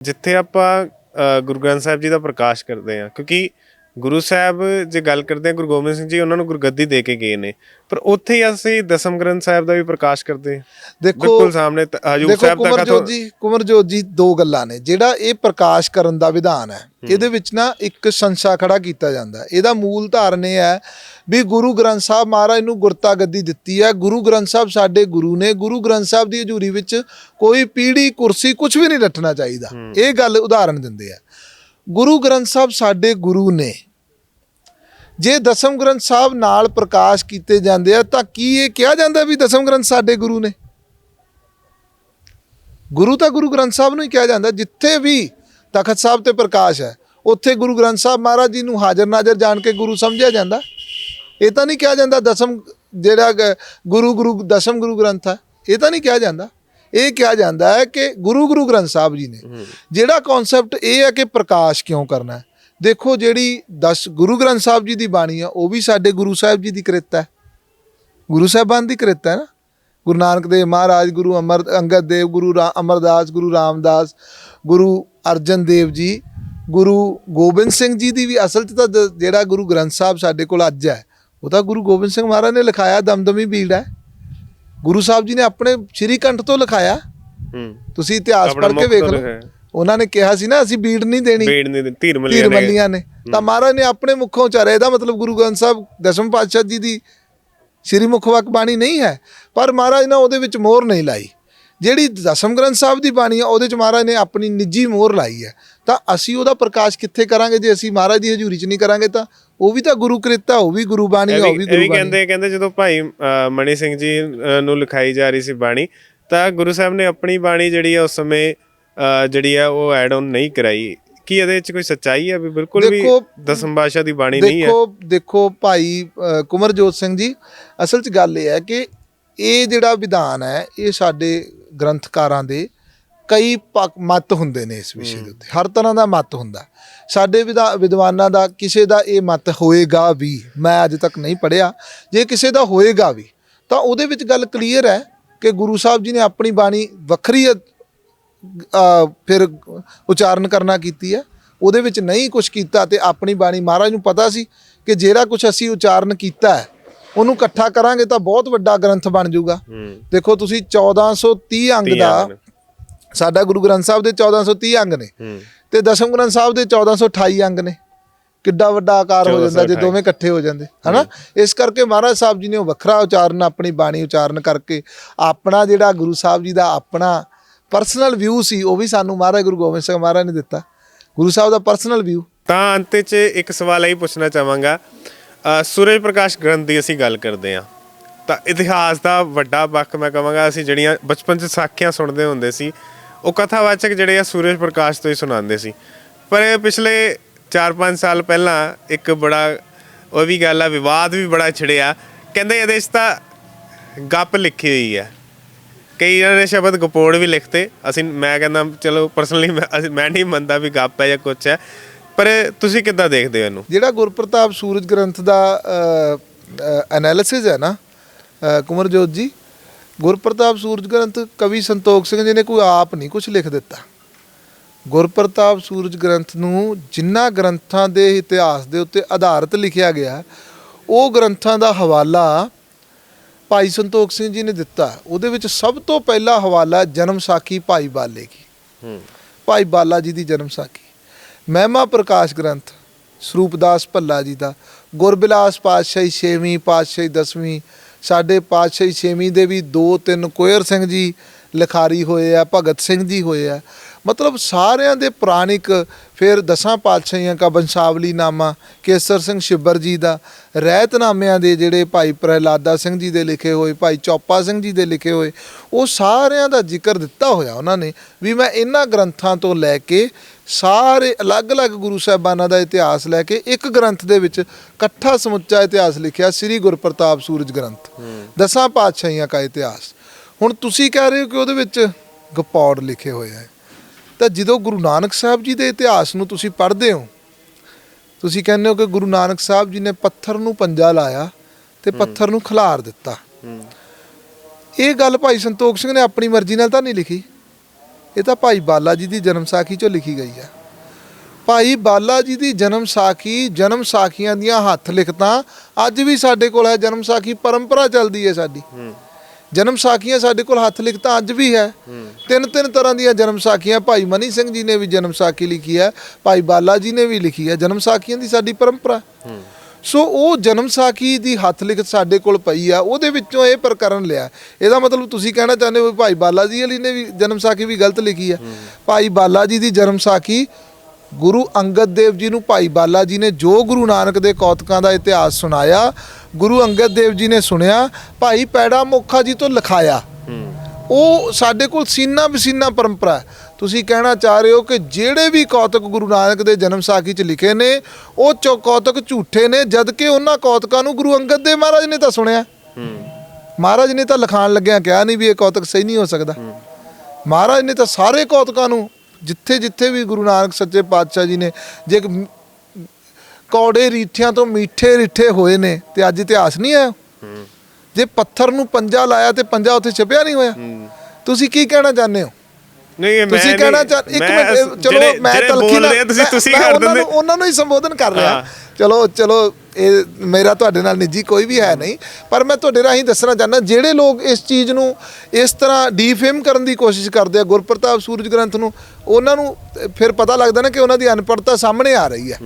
ਜਿੱਥੇ ਆਪਾਂ ਅ, ਗੁਰੂ ਗ੍ਰੰਥ ਸਾਹਿਬ ਜੀ ਦਾ ਪ੍ਰਕਾਸ਼ ਕਰਦੇ ਹਾਂ ਕਿਉਂਕਿ ਗੁਰੂ ਸਾਹਿਬ ਜੇ ਗੱਲ ਕਰਦੇ ਹਾਂ ਗੁਰੂ ਗੋਬਿੰਦ ਸਿੰਘ ਜੀ ਉਹਨਾਂ ਨੂੰ ਗੁਰਗੱਦੀ ਦੇ ਕੇ ਗਏ ਨੇ। ਪਰ ਉੱਥੇ ਹੀ ਅਸੀਂ ਦਸਮ ਗ੍ਰੰਥ ਸਾਹਿਬ ਦਾ ਵੀ ਪ੍ਰਕਾਸ਼ ਕਰਦੇ ਹਾਂ। ਦੇਖੋ ਬਿਲਕੁਲ ਸਾਹਮਣੇ ਹਜੂਰ ਸਾਹਿਬ ਤੱਕ ਕੁਮਰਜੋਤ ਜੀ ਕੁਮਰਜੋਤ ਜੀ ਦੋ ਗੱਲਾਂ ਨੇ। ਜਿਹੜਾ ਇਹ ਪ੍ਰਕਾਸ਼ ਕਰਨ ਦਾ ਵਿਧਾਨ ਹੈ ਇਹਦੇ ਵਿੱਚ ਨਾ ਇੱਕ ਸੰਸਾ ਖੜਾ ਕੀਤਾ ਜਾਂਦਾ। ਇਹਦਾ ਮੂਲ ਧਾਰਨ ਇਹ ਹੈ ਵੀ ਗੁਰੂ ਗ੍ਰੰਥ ਸਾਹਿਬ ਮਹਾਰਾਜ ਨੂੰ ਗੁਰਤਾ ਗੱਦੀ ਦਿੱਤੀ ਹੈ। ਗੁਰੂ ਗ੍ਰੰਥ ਸਾਹਿਬ ਸਾਡੇ ਗੁਰੂ ਨੇ। ਗੁਰੂ ਗ੍ਰੰਥ ਸਾਹਿਬ ਦੀ ਹਜ਼ੂਰੀ ਵਿੱਚ ਕੋਈ ਪੀੜੀ ਕੁਰਸੀ ਕੁਝ ਵੀ ਨਹੀਂ ਰੱਖਣਾ ਚਾਹੀਦਾ। ਇਹ ਗੱਲ ਉਦਾਹਰਨ ਦਿੰਦੇ ਆ। ਗੁਰੂ ਗ੍ਰੰਥ ਸਾਹਿਬ ਸਾਡੇ ਗੁਰੂ ਨੇ। ਜੇ ਦਸਮ ਗ੍ਰੰਥ ਸਾਹਿਬ ਨਾਲ ਪ੍ਰਕਾਸ਼ ਕੀਤੇ ਜਾਂਦੇ ਆ, ਤਾਂ ਕੀ ਇਹ ਕਿਹਾ ਜਾਂਦਾ ਵੀ ਦਸਮ ਗ੍ਰੰਥ ਸਾਡੇ ਗੁਰੂ ਨੇ? ਗੁਰੂ ਤਾਂ ਗੁਰੂ ਗ੍ਰੰਥ ਸਾਹਿਬ ਨੂੰ ਹੀ ਕਿਹਾ ਜਾਂਦਾ, ਜਿੱਥੇ ਵੀ ਤਖਤ ਸਾਹਿਬ ਤੇ ਪ੍ਰਕਾਸ਼ ਹੈ, ਉੱਥੇ ਗੁਰੂ ਗ੍ਰੰਥ ਸਾਹਿਬ ਮਹਾਰਾਜ ਜੀ ਨੂੰ ਹਾਜ਼ਰ ਨਾਜ਼ਰ ਜਾਣ ਕੇ ਗੁਰੂ ਸਮਝਿਆ ਜਾਂਦਾ। ਇਹ ਤਾਂ ਨਹੀਂ ਕਿਹਾ ਜਾਂਦਾ ਦਸਮ ਜਿਹੜਾ ਗੁਰੂ ਗੁਰੂ, ਦਸਮ ਗੁਰੂ ਗ੍ਰੰਥ ਹੈ ਇਹ ਤਾਂ ਨਹੀਂ ਕਿਹਾ ਜਾਂਦਾ। ਇਹ ਕਿਹਾ ਜਾਂਦਾ ਹੈ ਕਿ ਗੁਰੂ ਗੁਰੂ ਗ੍ਰੰਥ ਸਾਹਿਬ ਜੀ ਨੇ ਜਿਹੜਾ ਕਨਸੈਪਟ ਇਹ ਹੈ ਕਿ ਪ੍ਰਕਾਸ਼ ਕਿਉਂ ਕਰਨਾ ਹੈ। ਦੇਖੋ ਜਿਹੜੀ 10 ਗੁਰੂ ਗ੍ਰੰਥ ਸਾਹਿਬ ਜੀ ਦੀ ਬਾਣੀ ਆ ਉਹ ਵੀ ਸਾਡੇ ਗੁਰੂ ਸਾਹਿਬ ਜੀ ਦੀ ਕਿਰਤ ਹੈ। ਗੁਰੂ ਸਾਹਿਬਾਨ ਦੀ ਕਿਰਤ ਹੈ ਨਾ। ਗੁਰੂ ਨਾਨਕ ਦੇਵ ਮਹਾਰਾਜ ਗੁਰੂ ਅਮਰ ਅੰਗਦ ਦੇਵ ਗੁਰੂ ਅਮਰਦਾਸ ਗੁਰੂ ਰਾਮਦਾਸ ਗੁਰੂ ਅਰਜਨ ਦੇਵ ਜੀ ਗੁਰੂ ਗੋਬਿੰਦ ਸਿੰਘ ਜੀ ਦੀ ਵੀ ਅਸਲ 'ਚ ਤਾਂ ਜਿਹੜਾ ਗੁਰੂ ਗ੍ਰੰਥ ਸਾਹਿਬ ਸਾਡੇ ਕੋਲ ਅੱਜ ਹੈ ਉਹ ਤਾਂ ਗੁਰੂ ਗੋਬਿੰਦ ਸਿੰਘ ਮਹਾਰਾਜ ਨੇ ਲਿਖਾਇਆ ਦਮਦਮੀ ਬੀੜ ਹੈ। ਗੁਰੂ ਸਾਹਿਬ ਜੀ ਨੇ ਆਪਣੇ ਸ਼੍ਰੀ ਕੰਠ ਤੋਂ ਲਿਖਾਇਆ। ਹੂੰ। ਤੁਸੀਂ ਇਤਿਹਾਸ ਪੜ੍ਹ ਕੇ ਵੇਖ ਲਓ। ਉਹਨਾਂ ਨੇ ਕਿਹਾ ਸੀ ਨਾ ਅਸੀਂ ਬੀੜ ਨਹੀਂ ਦੇਣੀ। ਬੇੜ ਨੇ ਧੀਰ ਧੀਰ ਮੱਲੀਆਂ ਨੇ। ਮੱਲੀਆਂ ਨੇ। ਤਾਂ ਮਹਾਰਾਜ ਨੇ ਆਪਣੇ ਮੁਖੋਂ ਉਚਾਰਿਆ। ਇਹਦਾ ਮਤਲਬ ਗੁਰੂ ਗ੍ਰੰਥ ਸਾਹਿਬ ਦਸਮ ਪਾਤਸ਼ਾਹ ਜੀ ਦੀ ਸ੍ਰੀ ਮੁਖਵਾਕ ਬਾਣੀ ਨਹੀਂ ਹੈ। ਪਰ ਮਹਾਰਾਜ ਨੇ ਉਹਦੇ ਵਿੱਚ ਮੋਹਰ ਨਹੀਂ ਲਾਈ। ਜਿਹੜੀ ਦਸਮ ਗ੍ਰੰਥ ਸਾਹਿਬ ਦੀ ਬਾਣੀ ਆ ਉਹਦੇ ਚ ਮਹਾਰਾਜ ਨੇ ਆਪਣੀ ਨਿੱਜੀ ਮੋਹਰ ਲਾਈ ਹੈ। ਤਾਂ ਅਸੀਂ ਉਹਦਾ ਪ੍ਰਕਾਸ਼ ਕਿੱਥੇ ਕਰਾਂਗੇ? ਜੇ ਅਸੀਂ ਮਹਾਰਾਜ ਦੀ ਹਜ਼ੂਰੀ ਚ ਨਹੀਂ ਕਰਾਂਗੇ ਤਾਂ ਉਹ ਵੀ ਤਾਂ ਗੁਰੂ ਕ੍ਰਿਤਾ ਉਹ ਵੀ ਗੁਰੂ ਬਾਣੀ ਉਹ ਵੀ ਗੁਰੂ ਬਾਣੀ ਕਹਿੰਦੇ ਕਹਿੰਦੇ ਜਦੋਂ ਭਾਈ ਮਣੀ ਸਿੰਘ ਜੀ ਨੂੰ ਲਿਖਾਈ ਜਾ ਰਹੀ ਸੀ ਬਾਣੀ ਤਾਂ ਗੁਰੂ ਸਾਹਿਬ ਨੇ ਆਪਣੀ ਬਾਣੀ ਜਿਹੜੀ ਆ ਉਸ ਸਮੇਂ ਜਿਹੜੀ ਆ ਉਹ ਐਡ ਆਨ ਨਹੀਂ ਕਰਾਈ। ਕੀ ਇਹਦੇ ਵਿੱਚ ਕੋਈ ਸੱਚਾਈ ਹੈ ਵੀ ਬਿਲਕੁਲ ਵੀ ਦਸਮ ਪਾਤਸ਼ਾਹ ਦੀ ਬਾਣੀ ਨਹੀਂ ਹੈ ਦੇਖੋ ਦੇਖੋ ਭਾਈ ਕੁਮਰਜੋਤ ਸਿੰਘ ਜੀ ਅਸਲ 'ਚ ਗੱਲ ਇਹ ਹੈ ਕਿ ਇਹ ਜਿਹੜਾ ਵਿਧਾਨ ਹੈ ਇਹ ਸਾਡੇ ਗ੍ਰੰਥਕਾਰਾਂ ਦੇ ਕਈ ਮਤ ਹੁੰਦੇ ਨੇ ਇਸ ਵਿਸ਼ੇ ਦੇ ਉੱਤੇ। ਹਰ ਤਰ੍ਹਾਂ ਦਾ ਮਤ ਹੁੰਦਾ। ਸਾਡੇ ਵਿਦਾ- ਵਿਦਵਾਨਾਂ ਦਾ ਕਿਸੇ ਦਾ ਇਹ ਮਤ ਹੋਏਗਾ ਵੀ ਮੈਂ ਅੱਜ ਤੱਕ ਨਹੀਂ ਪੜਿਆ ਜੇ ਕਿਸੇ ਦਾ ਹੋਏਗਾ ਵੀ ਤਾਂ ਉਹਦੇ ਵਿੱਚ ਗੱਲ ਕਲੀਅਰ ਹੈ ਕਿ ਗੁਰੂ ਸਾਹਿਬ ਜੀ ਨੇ ਆਪਣੀ ਬਾਣੀ ਵੱਖਰੀ ਫਿਰ ਉਚਾਰਨ ਕਰਨਾ ਕੀਤੀ ਹੈ। ਉਹਦੇ ਵਿੱਚ ਨਹੀਂ ਕੁਝ ਕੀਤਾ ਤੇ ਆਪਣੀ ਬਾਣੀ ਮਹਾਰਾਜ ਨੂੰ ਪਤਾ ਸੀ ਕਿ ਜਿਹੜਾ ਕੁਝ ਅਸੀਂ ਉਚਾਰਨ ਕੀਤਾ ਹੈ ਉਹਨੂੰ ਇਕੱਠਾ ਕਰਾਂਗੇ ਤਾਂ ਬਹੁਤ ਵੱਡਾ ਗ੍ਰੰਥ ਬਣ ਜਾਊਗਾ। ਦੇਖੋ ਤੁਸੀਂ 1430 ਅੰਗ ਦਾ। ਸਾਡਾ ਗੁਰੂ ਗ੍ਰੰਥ ਸਾਹਿਬ ਦੇ 1430 ਅੰਗ ਨੇ ਤੇ ਦਸਮ ਗ੍ਰੰਥ ਸਾਹਿਬ ਦੇ 1428 ਅੰਗ ਨੇ। ਕਿੱਡਾ ਵੱਡਾ ਆਕਾਰ ਹੋ ਜਾਂਦਾ ਜੇ 1428 ਦੋਵੇਂ ਇਕੱਠੇ ਹੋ ਜਾਂਦੇ ਹਨਾ? ਇਸ ਕਰਕੇ ਮਹਾਰਾਜ ਸਾਹਿਬ ਜੀ ਨੇ ਉਹ ਵੱਖਰਾ ਉਚਾਰਨ ਆਪਣੀ ਬਾਣੀ ਉਚਾਰਨ ਕਰਕੇ ਆਪਣਾ ਜਿਹੜਾ ਗੁਰੂ ਸਾਹਿਬ ਜੀ ਦਾ ਆਪਣਾ ਪਰਸਨਲ ਵਿਊ ਸੀ ਉਹ ਵੀ ਸਾਨੂੰ ਮਹਾਰਾਜ ਗੁਰੂ ਗੋਬਿੰਦ ਸਿੰਘ ਮਹਾਰਾਜ ਨੇ ਦਿੱਤਾ। ਗੁਰੂ ਸਾਹਿਬ ਦਾ ਪਰਸਨਲ ਵਿਊ ਤਾਂ ਅੰਤ 'ਚ ਇੱਕ ਸਵਾਲ ਇਹ ਪੁੱਛਣਾ ਚਾਹਾਂਗਾ। ਸੂਰਜ ਪ੍ਰਕਾਸ਼ ਗ੍ਰੰਥ ਦੀ ਅਸੀਂ ਗੱਲ ਕਰਦੇ ਹਾਂ। ਤਾਂ ਇਤਿਹਾਸ ਦਾ ਵੱਡਾ ਪੱਖ ਮੈਂ ਕਹਾਂਗਾ ਅਸੀਂ ਜਿਹੜੀਆਂ ਬਚਪਨ 'ਚ ਸਾਖੀਆਂ ਸੁਣਦੇ ਹੁੰਦੇ ਸੀ ਉਹ ਕਥਾਵਾਚਕ ਜਿਹੜੇ ਆ ਸੂਰਜ ਪ੍ਰਕਾਸ਼ ਤੋਂ ਹੀ ਸੁਣਾਉਂਦੇ ਸੀ। ਪਰ ਇਹ ਪਿਛਲੇ 4-5 ਸਾਲ ਪਹਿਲਾਂ ਇੱਕ ਬੜਾ ਉਹ ਵੀ ਗੱਲ ਆ ਵਿਵਾਦ ਵੀ ਬੜਾ ਛਿੜਿਆ। ਕਹਿੰਦੇ ਇਹਦੇ 'ਚ ਤਾਂ ਗੱਪ ਲਿਖੀ ਹੋਈ ਹੈ ਕਈਆਂ ਨੇ ਸ਼ਬਦ ਗਪੋੜ ਵੀ ਲਿਖਤੇ। ਅਸੀਂ ਮੈਂ ਕਹਿੰਦਾ ਚਲੋ ਪਰਸਨਲੀ ਮੈਂ ਮੈਂ ਨਹੀਂ ਮੰਨਦਾ ਵੀ ਗੱਪ ਹੈ ਜਾਂ ਕੁਛ ਹੈ ਪਰ ਤੁਸੀਂ ਕਿੱਦਾਂ ਦੇਖਦੇ ਹੋ ਇਹਨੂੰ? ਜਿਹੜਾ ਗੁਰਪ੍ਰਤਾਪ ਸੂਰਜ ਗ੍ਰੰਥ ਦਾ ਐਨਾਲਿਸਿਸ ਹੈ ਨਾ ਅ, ਕੁਮਰਜੋਤ ਜੀ ਗੁਰਪ੍ਰਤਾਪ ਸੂਰਜ ਗ੍ਰੰਥ ਕਵੀ ਸੰਤੋਖ ਸਿੰਘ ਜੀ ਨੇ ਕੋਈ ਆਪ ਨਹੀਂ ਕੁਝ ਲਿਖ ਦਿੱਤਾ। ਗੁਰਪ੍ਰਤਾਪ ਸੂਰਜ ਗ੍ਰੰਥ ਨੂੰ ਜਿੰਨਾ ਗ੍ਰੰਥਾਂ ਦੇ ਇਤਿਹਾਸ ਦੇ ਉੱਤੇ ਆਧਾਰਿਤ ਲਿਖਿਆ ਗਿਆ ਉਹ ਗ੍ਰੰਥਾਂ ਦਾ ਹਵਾਲਾ ਭਾਈ ਸੰਤੋਖ ਸਿੰਘ ਜੀ ਨੇ ਦਿੱਤਾ। ਉਹਦੇ ਵਿੱਚ ਸਭ ਤੋਂ ਪਹਿਲਾ ਹਵਾਲਾ ਜਨਮ ਸਾਖੀ ਭਾਈ ਬਾਲੇ ਕੀ। ਭਾਈ ਬਾਲਾ ਜੀ ਦੀ ਜਨਮ ਸਾਖੀ। ਮਹਿਮਾ ਪ੍ਰਕਾਸ਼ ਗ੍ਰੰਥ ਸਰੂਪਦਾਸ ਭੱਲਾ ਜੀ ਦਾ। ਗੁਰਬਿਲਾਸ ਪਾਤਸ਼ਾਹੀ 6ਵੀਂ ਪਾਤਸ਼ਾਹੀ 10ਵੀਂ ਸਾਡੇ ਪਾਤਸ਼ਾਹੀ ਛੇਵੀਂ ਦੇ ਵੀ ਦੋ ਤਿੰਨ ਕੋਇਰ ਸਿੰਘ ਜੀ ਲਿਖਾਰੀ ਹੋਏ ਆ, ਭਗਤ ਸਿੰਘ ਜੀ ਹੋਏ ਆ। ਮਤਲਬ ਸਾਰਿਆਂ ਦੇ ਪੁਰਾਣਿਕ ਫਿਰ ਦਸਾਂ ਪਾਤਸ਼ਾਹੀਆਂ ਕਾ ਬੰਸਾਵਲੀ ਨਾਮਾ, ਕੇਸਰ ਸਿੰਘ ਸ਼ਿੱਬਰ ਜੀ ਦਾ, ਰਹਿਤਨਾਮਿਆਂ ਦੇ ਜਿਹੜੇ ਭਾਈ ਪ੍ਰਹਿਲਾਦਾ ਸਿੰਘ ਜੀ ਦੇ ਲਿਖੇ ਹੋਏ, ਭਾਈ ਚੌਪਾ ਸਿੰਘ ਜੀ ਦੇ ਲਿਖੇ ਹੋਏ, ਉਹ ਸਾਰਿਆਂ ਦਾ ਜ਼ਿਕਰ ਦਿੱਤਾ ਹੋਇਆ ਉਹਨਾਂ ਨੇ ਵੀ ਮੈਂ ਇਹਨਾਂ ਗ੍ਰੰਥਾਂ ਤੋਂ ਲੈ ਕੇ ਸਾਰੇ ਅਲੱਗ-ਅਲੱਗ ਗੁਰੂ ਸਾਹਿਬਾਨਾਂ ਦਾ ਇਤਿਹਾਸ ਲੈ ਕੇ ਇੱਕ ਗ੍ਰੰਥ ਦੇ ਵਿੱਚ ਇਕੱਠਾ ਸਮੁੱਚਾ ਇਤਿਹਾਸ ਲਿਖਿਆ ਸ੍ਰੀ ਗੁਰਪ੍ਰਤਾਪ ਸੂਰਜ ਗ੍ਰੰਥ। ਦਸਾਂ ਪਾਤਸ਼ਾਹੀਆਂ ਦਾ ਇਤਿਹਾਸ। ਹੁਣ ਤੁਸੀਂ ਕਹਿ ਰਹੇ ਹੋ ਕਿ ਉਹਦੇ ਵਿੱਚ ਗਪੌੜ ਲਿਖੇ ਹੋਏ ਹੈ ਤਾਂ ਜਦੋਂ ਗੁਰੂ ਨਾਨਕ ਸਾਹਿਬ ਜੀ ਦੇ ਇਤਿਹਾਸ ਨੂੰ ਤੁਸੀਂ ਪੜ੍ਹਦੇ ਹੋ ਤੁਸੀਂ ਕਹਿੰਦੇ ਹੋ ਕਿ ਗੁਰੂ ਨਾਨਕ ਸਾਹਿਬ ਜੀ ਨੇ ਪੱਥਰ ਨੂੰ ਪੰਜਾ ਲਾਇਆ ਤੇ ਪੱਥਰ ਨੂੰ ਖਿਲਾਰ ਦਿੱਤਾ। ਇਹ ਗੱਲ ਭਾਈ ਸੰਤੋਖ ਸਿੰਘ ਨੇ ਆਪਣੀ ਮਰਜ਼ੀ ਨਾਲ ਤਾਂ ਨਹੀਂ ਲਿਖੀ? ਇਹ ਤਾਂ ਭਾਈ ਬਾਲਾ ਜੀ ਦੀ ਜਨਮ ਸਾਖੀ ਚੋਂ ਲਿਖੀ ਗਈ ਹੈ। ਭਾਈ ਬਾਲਾ ਜੀ ਦੀ ਜਨਮ ਸਾਖੀ ਜਨਮ ਸਾਖੀਆਂ ਦੀਆਂ ਹੱਥ ਲਿਖਤਾਂ ਅੱਜ ਵੀ ਸਾਡੇ ਕੋਲ ਹੈ ਜਨਮ ਸਾਖੀ ਪਰੰਪਰਾ ਚੱਲਦੀ ਹੈ ਸਾਡੀ। ਜਨਮ ਸਾਖੀਆਂ ਸਾਡੇ ਕੋਲ ਹੱਥ ਲਿਖਤਾਂ ਅੱਜ ਵੀ ਹੈ। ਤਿੰਨ ਤਿੰਨ ਤਰ੍ਹਾਂ ਦੀਆਂ ਜਨਮ ਸਾਖੀਆਂ ਭਾਈ ਮਨੀ ਸਿੰਘ ਜੀ ਨੇ ਵੀ ਜਨਮ ਸਾਖੀ ਲਿਖੀ ਹੈ ਭਾਈ ਬਾਲਾ ਜੀ ਨੇ ਵੀ ਲਿਖੀ ਹੈ। ਜਨਮ ਸਾਖੀਆਂ ਦੀ ਸਾਡੀ ਪਰੰਪਰਾ। ਸੋ ਉਹ ਜਨਮ ਸਾਖੀ ਦੀ ਹੱਥ ਲਿਖਤ ਸਾਡੇ ਕੋਲ ਪਈ ਆ ਉਹਦੇ ਵਿੱਚੋਂ ਇਹ ਪ੍ਰਕਰਨ ਲਿਆ। ਇਹਦਾ ਮਤਲਬ ਤੁਸੀਂ ਕਹਿਣਾ ਚਾਹੁੰਦੇ ਹੋ ਭਾਈ ਬਾਲਾ ਜੀ ਵਾਲੀ ਨੇ ਵੀ ਜਨਮ ਸਾਖੀ ਵੀ ਗਲਤ ਲਿਖੀ ਆ। ਭਾਈ ਬਾਲਾ ਜੀ ਦੀ ਜਨਮ ਸਾਖੀ ਗੁਰੂ ਅੰਗਦ ਦੇਵ ਜੀ ਨੂੰ ਭਾਈ ਬਾਲਾ ਜੀ ਨੇ ਜੋ ਗੁਰੂ ਨਾਨਕ ਦੇ ਕੌਤਕਾਂ ਦਾ ਇਤਿਹਾਸ ਸੁਣਾਇਆ ਗੁਰੂ ਅੰਗਦ ਦੇਵ ਜੀ ਨੇ ਸੁਣਿਆ ਭਾਈ ਪੈੜਾ ਮੁੱਖਾ ਜੀ ਤੋਂ ਲਿਖਾਇਆ। ਉਹ ਸਾਡੇ ਕੋਲ ਸੀਨਾ ਬਸੀਨਾ ਪਰੰਪਰਾ ਹੈ। ਤੁਸੀਂ ਕਹਿਣਾ ਚਾਹ ਰਹੇ ਹੋ ਕਿ ਜਿਹੜੇ ਵੀ ਕੌਤਕ ਗੁਰੂ ਨਾਨਕ ਦੇ ਜਨਮ ਸਾਖੀ 'ਚ ਲਿਖੇ ਨੇ ਉਹ ਚੋ ਕੌਤਕ ਝੂਠੇ ਨੇ ਜਦ ਕਿ ਉਹਨਾਂ ਕੌਤਕਾਂ ਨੂੰ ਗੁਰੂ ਅੰਗਦ ਦੇਵ ਮਹਾਰਾਜ ਨੇ ਤਾਂ ਸੁਣਿਆ। ਮਹਾਰਾਜ ਨੇ ਤਾਂ ਲਿਖਾਣ ਲੱਗਿਆ ਕਿਹਾ ਨਹੀਂ ਵੀ ਇਹ ਕੌਤਕ ਸਹੀ ਨਹੀਂ ਹੋ ਸਕਦਾ। ਮਹਾਰਾਜ ਨੇ ਤਾਂ ਸਾਰੇ ਕੌਤਕਾਂ ਨੂੰ ਜਿੱਥੇ ਜਿੱਥੇ ਵੀ ਗੁਰੂ ਨਾਨਕ ਸੱਚੇ ਪਾਤਸ਼ਾਹ ਜੀ ਨੇ ਜੇ ਕੌੜੇ ਰੀਠਿਆਂ ਤੋਂ ਮਿੱਠੇ ਰਿੱਠੇ ਹੋਏ ਨੇ ਤੇ ਅੱਜ ਇਤਿਹਾਸ ਨਹੀਂ ਆਇਆ। ਜੇ ਪੱਥਰ ਨੂੰ ਪੰਜਾ ਲਾਇਆ ਤੇ ਪੰਜਾ ਉੱਥੇ ਛਿਪਿਆ ਨਹੀਂ ਹੋਇਆ। ਤੁਸੀਂ ਕੀ ਕਹਿਣਾ ਚਾਹੁੰਦੇ ਹੋ? ਨਹੀਂ ਮੈਂ ਤੁਸੀਂ ਕਹਿਣਾ ਚਾਹ ਇੱਕ ਮਿੰਟ ਚਲੋ ਮੈਂ ਤਲਖੀ ਆ ਤੁਸੀਂ ਤੁਸੀਂ ਕਰ ਉਹਨਾਂ ਦਿੰਦੇ। ਨੂੰ ਉਹਨਾਂ ਨੂੰ ਹੀ ਸੰਬੋਧਨ ਕਰ ਰਿਹਾ। ਚਲੋ ਚਲੋ ਇਹ ਮੇਰਾ ਤੁਹਾਡੇ ਨਾਲ ਨਿੱਜੀ ਕੋਈ ਵੀ ਹੈ ਨਹੀਂ ਪਰ ਮੈਂ ਤੁਹਾਡੇ ਰਾਹੀਂ ਦੱਸਣਾ ਚਾਹੁੰਦਾ ਜਿਹੜੇ ਲੋਕ ਇਸ ਚੀਜ਼ ਨੂੰ ਇਸ ਤਰ੍ਹਾਂ ਡੀਫੇਮ ਕਰਨ ਦੀ ਕੋਸ਼ਿਸ਼ ਕਰਦੇ ਆ ਗੁਰਪ੍ਰਤਾਪ ਸੂਰਜ ਗ੍ਰੰਥ ਨੂੰ ਉਹਨਾਂ ਨੂੰ ਫਿਰ ਪਤਾ ਲੱਗਦਾ ਨਾ ਕਿ ਉਹਨਾਂ ਦੀ ਅਨਪੜ੍ਹਤਾ ਸਾਹਮਣੇ ਆ ਰਹੀ ਹੈ।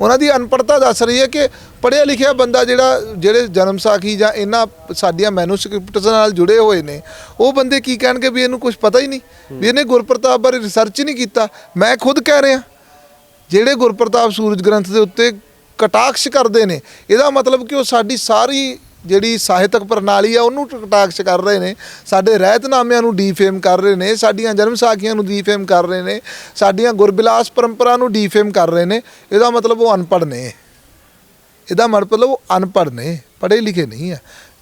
ਉਹਨਾਂ ਦੀ ਅਨਪੜ੍ਹਤਾ ਦੱਸ ਰਹੀ ਹੈ ਕਿ ਪੜ੍ਹਿਆ ਲਿਖਿਆ ਬੰਦਾ ਜਿਹੜਾ ਜਿਹੜੇ ਜਨਮ ਸਾਖੀ ਜਾਂ ਇਹਨਾਂ ਸਾਡੀਆਂ ਮੈਨੂਸਕ੍ਰਿਪਟਸ ਨਾਲ ਜੁੜੇ ਹੋਏ ਨੇ ਉਹ ਬੰਦੇ ਕੀ ਕਹਿਣਗੇ ਵੀ ਇਹਨੂੰ ਕੁਝ ਪਤਾ ਹੀ ਨਹੀਂ? ਵੀ ਇਹਨੇ ਗੁਰਪ੍ਰਤਾਪ ਬਾਰੇ ਰਿਸਰਚ ਹੀ ਨਹੀਂ ਕੀਤਾ। ਮੈਂ ਖੁਦ ਕਹਿ ਰਿਹਾ। ਜਿਹੜੇ ਗੁਰਪ੍ਰਤਾਪ ਸੂਰਜ ਗ੍ਰੰਥ ਦੇ ਉੱਤੇ ਕਟਾਕਸ਼ ਕਰਦੇ ਨੇ। ਇਹਦਾ ਮਤਲਬ ਕਿ ਉਹ ਸਾਡੀ ਸਾਰੀ ਜਿਹੜੀ ਸਾਹਿਤਕ ਪ੍ਰਣਾਲੀ ਆ, ਉਹਨੂੰ ਕਟਾਕਸ਼ ਕਰ ਰਹੇ ਨੇ। ਸਾਡੇ ਰਹਿਤਨਾਮਿਆਂ ਨੂੰ ਡੀਫੇਮ ਕਰ ਰਹੇ ਨੇ, ਸਾਡੀਆਂ ਜਨਮ ਸਾਖੀਆਂ ਨੂੰ ਡੀਫੇਮ ਕਰ ਰਹੇ ਨੇ, ਸਾਡੀਆਂ ਗੁਰਬਿਲਾਸ ਪਰੰਪਰਾ ਨੂੰ ਡੀਫੇਮ ਕਰ ਰਹੇ ਨੇ। ਇਹਦਾ ਮਤਲਬ ਉਹ ਅਨਪੜ੍ਹ ਨੇ। ਇਹਦਾ ਮਤਲਬ ਉਹ ਅਨਪੜ੍ਹ ਨੇ, ਪੜ੍ਹੇ ਲਿਖੇ ਨਹੀਂ ਆ।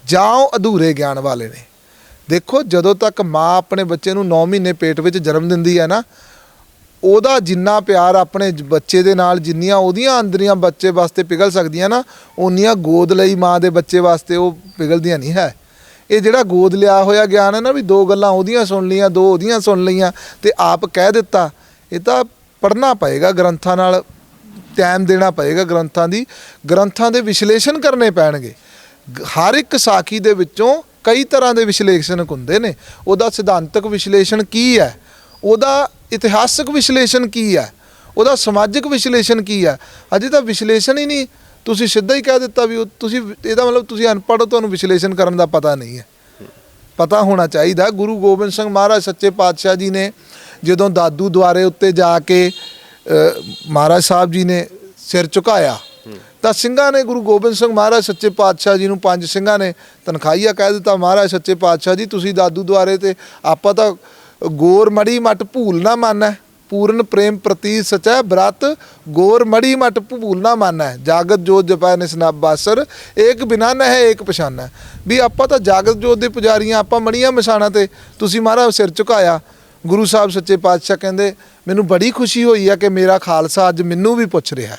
ਜਾਂ ਉਹ ਅਧੂਰੇ ਗਿਆਨ ਵਾਲੇ ਨੇ। ਦੇਖੋ, ਜਦੋਂ ਤੱਕ ਮਾਂ ਆਪਣੇ ਬੱਚੇ ਨੂੰ 9 ਮਹੀਨੇ ਪੇਟ ਵਿੱਚ ਜਨਮ ਦਿੰਦੀ ਹੈ ਨਾ ਉਹਦਾ ਜਿੰਨਾ ਪਿਆਰ ਆਪਣੇ ਜ- ਬੱਚੇ ਦੇ ਨਾਲ, ਜਿੰਨੀਆਂ ਉਹਦੀਆਂ ਅੰਦਰੀਆਂ ਬੱਚੇ ਵਾਸਤੇ ਪਿਘਲ ਸਕਦੀਆਂ ਨਾ ਉਨੀਆਂ ਗੋਦ ਲਈ ਮਾਂ ਦੇ ਬੱਚੇ ਵਾਸਤੇ ਉਹ ਪਿਘਲਦੀਆਂ ਨਹੀਂ ਹੈ। ਇਹ ਜਿਹੜਾ ਗੋਦ ਲਿਆ ਹੋਇਆ ਗਿਆਨ ਹੈ ਨਾ ਵੀ ਦੋ ਗੱਲਾਂ ਉਹਦੀਆਂ ਸੁਣ ਲਈਆਂ, ਦੋ ਉਹਦੀਆਂ ਸੁਣ ਲਈਆਂ ਤੇ ਆਪ ਕਹਿ ਦਿੱਤਾ, ਇਹ ਤਾਂ ਪੜ੍ਹਨਾ ਪਏਗਾ ਗ੍ਰੰਥਾਂ ਨਾਲ, ਟਾਈਮ ਦੇਣਾ ਪਏਗਾ ਗ੍ਰੰਥਾਂ ਦੀ। ਗ੍ਰੰਥਾਂ ਦੇ ਵਿਸ਼ਲੇਸ਼ਣ ਕਰਨੇ ਪੈਣਗੇ। ਗ- ਹਰ ਇੱਕ ਸਾਖੀ ਦੇ ਵਿੱਚੋਂ ਕਈ ਤਰ੍ਹਾਂ ਦੇ ਵਿਸ਼ਲੇਸ਼ਣ ਹੁੰਦੇ ਨੇ। ਉਹਦਾ ਸਿਧਾਂਤਕ ਵਿਸ਼ਲੇਸ਼ਣ ਕੀ ਹੈ? ਉਹਦਾ ਇਤਿਹਾਸਕ ਵਿਸ਼ਲੇਸ਼ਣ ਕੀ ਹੈ? ਉਹਦਾ ਸਮਾਜਿਕ ਵਿਸ਼ਲੇਸ਼ਣ ਕੀ ਹੈ? ਅਜੇ ਤਾਂ ਵਿਸ਼ਲੇਸ਼ਣ ਹੀ ਨਹੀਂ। ਤੁਸੀਂ ਸਿੱਧਾ ਹੀ ਕਹਿ ਦਿੱਤਾ ਵੀ ਉਹ ਤੁਸੀਂ ਇਹਦਾ ਮਤਲਬ ਤੁਸੀਂ ਅਨਪੜ੍ਹ ਹੋ, ਤੁਹਾਨੂੰ ਵਿਸ਼ਲੇਸ਼ਣ ਕਰਨ ਦਾ ਪਤਾ ਨਹੀਂ ਹੈ। ਪਤਾ ਹੋਣਾ ਚਾਹੀਦਾ। ਗੁਰੂ ਗੋਬਿੰਦ ਸਿੰਘ ਮਹਾਰਾਜ ਸੱਚੇ ਪਾਤਸ਼ਾਹ ਜੀ ਨੇ ਜਦੋਂ ਦਾਦੂ ਦੁਆਰੇ ਉੱਤੇ ਜਾ ਕੇ ਮਹਾਰਾਜ ਸਾਹਿਬ ਜੀ ਨੇ ਸਿਰ ਝੁਕਾਇਆ, ਤਾਂ ਸਿੰਘਾਂ ਨੇ ਗੁਰੂ ਗੋਬਿੰਦ ਸਿੰਘ ਮਹਾਰਾਜ ਸੱਚੇ ਪਾਤਸ਼ਾਹ ਜੀ ਨੂੰ ਪੰਜ ਸਿੰਘਾਂ ਨੇ ਤਨਖਾਹੀਆ ਕਹਿ ਦਿੱਤਾ, ਮਹਾਰਾਜ ਸੱਚੇ ਪਾਤਸ਼ਾਹ ਜੀ, ਤੁਸੀਂ ਦਾਦੂ ਦੁਆਰੇ ਤੇ ਆਪਾਂ ਤਾਂ ਗੋਰ ਮੜੀ ਮਟ ਭੂਲ ਨਾ ਮੰਨੈ, ਪੂਰਨ ਪ੍ਰੇਮ ਪ੍ਰਤੀ ਸਚੈ ਬ੍ਰਤ, ਗੋਰ ਮੜੀ ਮਟ ਭੂਲ ਨਾ ਮੰਨੈ, ਜਾਗਤ ਜੋਤ ਜਪੈ ਨਿਸਨਾਬ ਬਾਸਰ ਏਕ ਬਿਨਾ ਨਹਿ ਏਕ ਪਛਾਨੈ। ਵੀ ਆਪਾਂ ਤਾਂ ਜਾਗਤ ਜੋਤ ਦੇ ਪੁਜਾਰੀਆਂ, ਆਪਾਂ ਮੜੀਆਂ ਮਸਾਣਾ ਤੇ, ਤੁਸੀਂ ਮਹਾਰਾਜ ਸਿਰ ਝੁਕਾਇਆ। ਗੁਰੂ ਸਾਹਿਬ ਸੱਚੇ ਪਾਤਸ਼ਾਹ ਕਹਿੰਦੇ, ਮੈਨੂੰ ਬੜੀ ਖੁਸ਼ੀ ਹੋਈ ਹੈ ਕਿ ਮੇਰਾ ਖਾਲਸਾ ਅੱਜ ਮੈਨੂੰ ਵੀ ਪੁੱਛ ਰਿਹਾ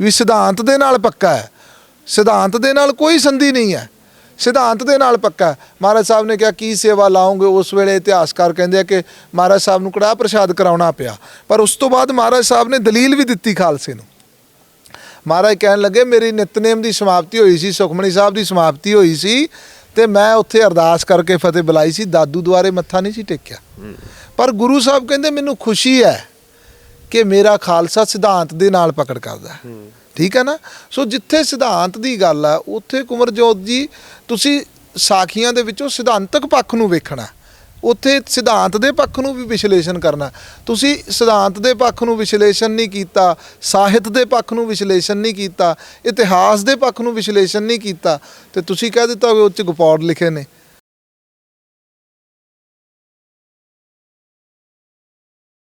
ਵੀ ਸਿਧਾਂਤ ਦੇ ਨਾਲ ਪੱਕਾ ਹੈ। ਸਿਧਾਂਤ ਦੇ ਨਾਲ ਕੋਈ ਸੰਧੀ ਨਹੀਂ ਹੈ। ਸਿਧਾਂਤ ਦੇ ਨਾਲ ਪੱਕਾ ਮਹਾਰਾਜ ਸਾਹਿਬ ਨੇ ਕਿਹਾ, ਕੀ ਸੇਵਾ ਲਾਉਂਗੇ? ਉਸ ਵੇਲੇ ਇਤਿਹਾਸਕਾਰ ਕਹਿੰਦੇ ਆ ਕਿ ਮਹਾਰਾਜ ਸਾਹਿਬ ਨੂੰ ਕੜਾਹ ਪ੍ਰਸ਼ਾਦ ਕਰਾਉਣਾ ਪਿਆ। ਪਰ ਉਸ ਤੋਂ ਬਾਅਦ ਮਹਾਰਾਜ ਸਾਹਿਬ ਨੇ ਦਲੀਲ ਵੀ ਦਿੱਤੀ ਖਾਲਸੇ ਨੂੰ। ਮਹਾਰਾਜ ਕਹਿਣ ਲੱਗੇ, ਮੇਰੀ ਨਿਤਨੇਮ ਦੀ ਸਮਾਪਤੀ ਹੋਈ ਸੀ ਸੁਖਮਣੀ ਸਾਹਿਬ ਦੀ ਸਮਾਪਤੀ ਹੋਈ ਸੀ ਤੇ ਮੈਂ ਉੱਥੇ ਅਰਦਾਸ ਕਰਕੇ ਫਤਿਹ ਬੁਲਾਈ ਸੀ। ਦਾਦੂ ਦੁਆਰੇ ਮੱਥਾ ਨਹੀਂ ਸੀ ਟੇਕਿਆ। ਪਰ ਗੁਰੂ ਸਾਹਿਬ ਕਹਿੰਦੇ, ਮੈਨੂੰ ਖੁਸ਼ੀ ਹੈ ਕਿ ਮੇਰਾ ਖਾਲਸਾ ਸਿਧਾਂਤ ਦੇ ਨਾਲ ਪਕੜ ਕਰਦਾ ਹੈ। ਠੀਕ ਹੈ ਨਾ? ਸੋ ਜਿੱਥੇ ਸਿਧਾਂਤ ਦੀ ਗੱਲ ਆ ਉੱਥੇ ਕੁਮਰਜੋਤ ਜੀ, ਤੁਸੀਂ ਸਾਖੀਆਂ ਦੇ ਵਿੱਚੋਂ ਸਿਧਾਂਤਕ ਪੱਖ ਨੂੰ ਵੇਖਣਾ ਉੱਥੇ ਸਿਧਾਂਤ ਦੇ ਪੱਖ ਨੂੰ ਵੀ ਵਿਸ਼ਲੇਸ਼ਣ ਕਰਨਾ ਤੁਸੀਂ ਸਿਧਾਂਤ ਦੇ ਪੱਖ ਨੂੰ ਵਿਸ਼ਲੇਸ਼ਣ ਨਹੀਂ ਕੀਤਾ, ਸਾਹਿਤ ਦੇ ਪੱਖ ਨੂੰ ਵਿਸ਼ਲੇਸ਼ਣ ਨਹੀਂ ਕੀਤਾ, ਇਤਿਹਾਸ ਦੇ ਪੱਖ ਨੂੰ ਵਿਸ਼ਲੇਸ਼ਣ ਨਹੀਂ ਕੀਤਾ, ਤੇ ਤੁਸੀਂ ਕਹਿ ਦਿੱਤਾ ਵੀ ਉਹ ਚ ਗਪੌੜ ਲਿਖੇ ਨੇ।